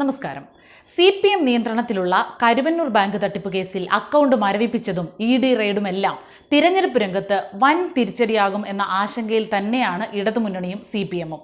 നമസ്കാരം. C P M നിയന്ത്രണത്തിലുള്ള Karuvannur bank തട്ടിപ്പ് കേസിൽ അക്കൗണ്ട് മരവിപ്പിച്ചതും ഇ ഡി റെയ്ഡുമെല്ലാം തിരഞ്ഞെടുപ്പ് രംഗത്ത് വൻ തിരിച്ചടിയാകും എന്ന ആശങ്കയിൽ തന്നെയാണ് ഇടതുമുന്നണിയും സി പി എമ്മും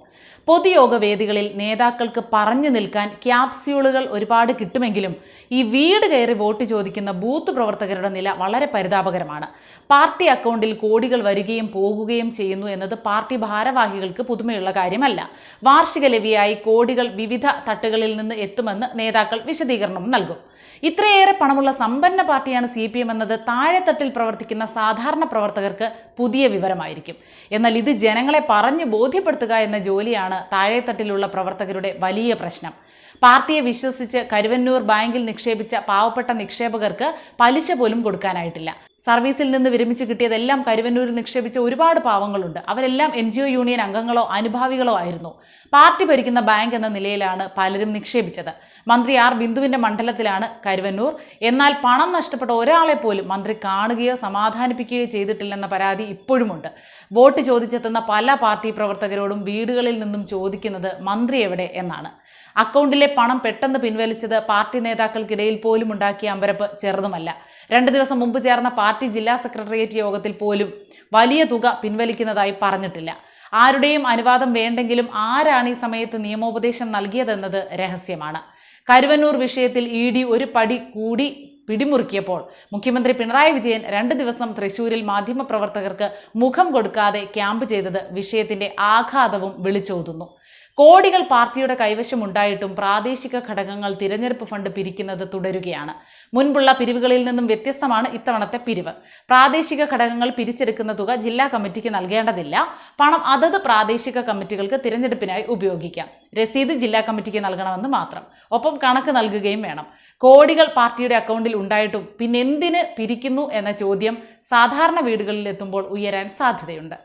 പൊതുയോഗ വേദികളിൽ നേതാക്കൾക്ക് പറഞ്ഞു നിൽക്കാൻ ക്യാപ്സ്യൂളുകൾ ഒരുപാട് കിട്ടുമെങ്കിലും ഈ വീട് കയറി വോട്ട് ചോദിക്കുന്ന ബൂത്ത് പ്രവർത്തകരുടെ നില വളരെ പരിതാപകരമാണ്. പാർട്ടി അക്കൗണ്ടിൽ കോടികൾ വരികയും പോകുകയും ചെയ്യുന്നു എന്നത് പാർട്ടി ഭാരവാഹികൾക്ക് പുതുമയുള്ള കാര്യമല്ല. വാർഷിക ലവിയായി കോടികൾ വിവിധ തട്ടുകളിൽ നിന്ന് എത്തുമെന്ന് നേതാക്കൾ വിശദീകരണം നൽകും. ഇത്രയേറെ പണമുള്ള സമ്പന്ന പാർട്ടിയാണ് സി പി എം എന്നത് താഴെത്തട്ടിൽ പ്രവർത്തിക്കുന്ന സാധാരണ പ്രവർത്തകർക്ക് പുതിയ വിവരമായിരിക്കും. എന്നാൽ ഇത് ജനങ്ങളെ പറഞ്ഞു ബോധ്യപ്പെടുത്തുക എന്ന ജോലിയാണ് താഴെത്തട്ടിലുള്ള പ്രവർത്തകരുടെ വലിയ പ്രശ്നം. പാർട്ടിയെ വിശ്വസിച്ച് കരുവന്നൂർ ബാങ്കിൽ നിക്ഷേപിച്ച പാവപ്പെട്ട നിക്ഷേപകർക്ക് പലിശ പോലും കൊടുക്കാനായിട്ടില്ല. സർവീസിൽ നിന്ന് വിരമിച്ച് കിട്ടിയതെല്ലാം കരുവന്നൂരിൽ നിക്ഷേപിച്ച ഒരുപാട് പാവങ്ങളുണ്ട്. അവരെല്ലാം എൻ ജി ഒ യൂണിയൻ അംഗങ്ങളോ അനുഭാവികളോ ആയിരുന്നു. പാർട്ടി ഭരിക്കുന്ന ബാങ്ക് എന്ന നിലയിലാണ് പലരും നിക്ഷേപിച്ചത്. മന്ത്രി ആർ ബിന്ദുവിന്റെ മണ്ഡലത്തിലാണ് കരുവന്നൂർ. എന്നാൽ പണം നഷ്ടപ്പെട്ട ഒരാളെ പോലും മന്ത്രി കാണുകയോ സമാധാനിപ്പിക്കുകയോ ചെയ്തിട്ടില്ലെന്ന പരാതി ഇപ്പോഴുമുണ്ട്. വോട്ട് ചോദിച്ചെത്തുന്ന പല പാർട്ടി പ്രവർത്തകരോടും വീടുകളിൽ നിന്നും ചോദിക്കുന്നത് മന്ത്രി എവിടെ എന്നാണ്. അക്കൗണ്ടിലെ പണം പെട്ടെന്ന് പിൻവലിച്ചത് പാർട്ടി നേതാക്കൾക്കിടയിൽ പോലും ഉണ്ടാക്കിയ അമ്പരപ്പ് ചെറുതുമല്ല. രണ്ട് ദിവസം മുമ്പ് ചേർന്ന പാർട്ടി ജില്ലാ സെക്രട്ടേറിയറ്റ് യോഗത്തിൽ പോലും വലിയ തുക പിൻവലിക്കുന്നതായി പറഞ്ഞിട്ടില്ല. ആരുടെയും അനുവാദം വേണ്ടെങ്കിലും ആരാണ് ഈ സമയത്ത് നിയമോപദേശം നൽകിയതെന്നത് രഹസ്യമാണ്. കരുവന്നൂർ വിഷയത്തിൽ ഇ ഡി ഒരു പടി കൂടി പിടിമുറുക്കിയപ്പോൾ മുഖ്യമന്ത്രി പിണറായി വിജയൻ രണ്ട് ദിവസം തൃശൂരിൽ മാധ്യമപ്രവർത്തകർക്ക് മുഖം കൊടുക്കാതെ ക്യാമ്പ് ചെയ്തത് വിഷയത്തിന്റെ ആഘാതവും വിളിച്ചോതുന്നു. കോടികൾ പാർട്ടിയുടെ കൈവശം ഉണ്ടായിട്ടും പ്രാദേശിക ഘടകങ്ങൾ തിരഞ്ഞെടുപ്പ് ഫണ്ട് പിരിക്കുന്നത് തുടരുകയാണ്. മുൻപുള്ള പിരിവുകളിൽ നിന്നും വ്യത്യസ്തമാണ് ഇത്തവണത്തെ പിരിവ്. പ്രാദേശിക ഘടകങ്ങൾ പിരിച്ചെടുക്കുന്ന തുക ജില്ലാ കമ്മിറ്റിക്ക് നൽകേണ്ടതില്ല. പണം അതത് പ്രാദേശിക കമ്മിറ്റികൾക്ക് തിരഞ്ഞെടുപ്പിനായി ഉപയോഗിക്കാം. രസീത് ജില്ലാ കമ്മിറ്റിക്ക് നൽകണമെന്ന് മാത്രം. ഒപ്പം കണക്ക് നൽകുകയും വേണം. കോടികൾ പാർട്ടിയുടെ അക്കൗണ്ടിൽ ഉണ്ടായിട്ടും പിന്നെന്തിന് പിരിക്കുന്നു എന്ന ചോദ്യം സാധാരണ വീടുകളിൽ എത്തുമ്പോൾ ഉയരാൻ സാധ്യതയുണ്ട്.